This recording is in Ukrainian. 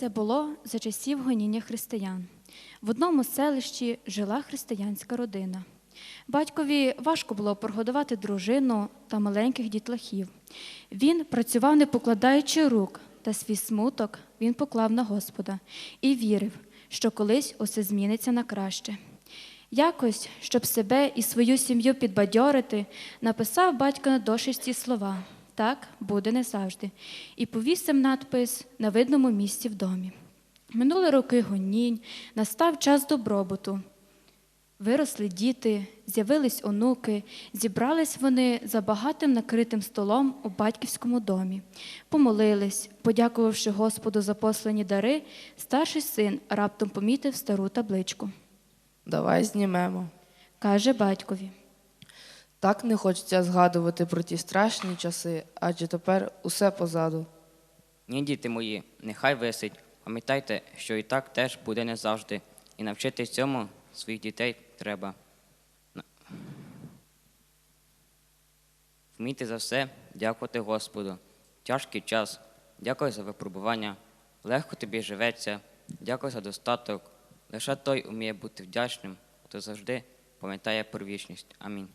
Це було за часів гоніння християн. В одному селищі жила християнська родина. Батькові важко було прогодувати дружину та маленьких дітлахів. Він працював, не покладаючи рук, та свій смуток він поклав на Господа і вірив, що колись усе зміниться на краще. Якось, щоб себе і свою сім'ю підбадьорити, написав батько на дошечці слова так буде не завжди, і повісив надпис на видному місці в домі. Минули роки гонінь, настав час добробуту. Виросли діти, з'явились онуки, зібрались вони за багатим накритим столом у батьківському домі. Помолились, подякувавши Господу за послані дари, старший син раптом помітив стару табличку. Давай знімемо. Каже батькові. Так не хочеться згадувати про ті страшні часи, адже тепер усе позаду. Ні, діти мої, нехай висить. Пам'ятайте, що і так теж буде не завжди. І навчити цьому своїх дітей треба. Вмійте за все дякувати Господу. Тяжкий час. Дякую за випробування. Легко тобі живеться. Дякую за достаток. Лише той уміє бути вдячним, хто завжди пам'ятає про вічність. Амінь.